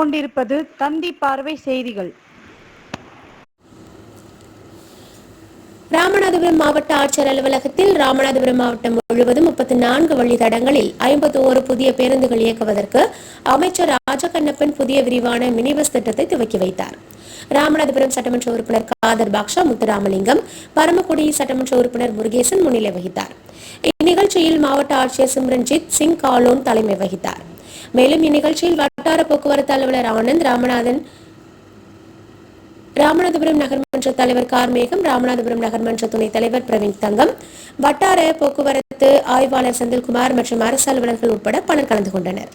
கொண்டிருப்பது தந்தி பார்வை செய்திகள். ராமநாதபுரம் மாவட்ட ஆட்சியர் அலுவலகத்தில் ராமநாதபுரம் மாவட்டம் முழுவதும் முப்பத்தி நான்கு வழித்தடங்களில் ஐம்பத்தி ஓரு புதிய பேருந்துகள் இயக்குவதற்கு அமைச்சர் ராஜகண்ணப்பன் புதிய விரிவான மினி பஸ் திட்டத்தை துவக்கி வைத்தார். ராமநாதபுரம் சட்டமன்ற உறுப்பினர் காதர் பாக்ஷா முத்துராமலிங்கம் பரமக்குடி சட்டமன்ற உறுப்பினர் முருகேசன் முன்னிலை வகித்தார். இந்நிகழ்ச்சியில் மாவட்ட ஆட்சியர் சிம்ரன்ஜித் சிங் காலோன் தலைமை வகித்தார். மேலும் இந்நிகழ்ச்சியில் வட்டார போக்குவரத்து அலுவலர் ஆனந்த் ராமநாதன் ராமநாதபுரம் நகர்மன்ற தலைவர் கார்மேகம் ராமநாதபுரம் நகர்மன்ற துணைத் தலைவர் பிரவீன் தங்கம் வட்டார போக்குவரத்து ஆய்வாளர் செந்தில்குமார் மற்றும் அரசு அலுவலர்கள் உட்பட பலர் கலந்து கொண்டனர்.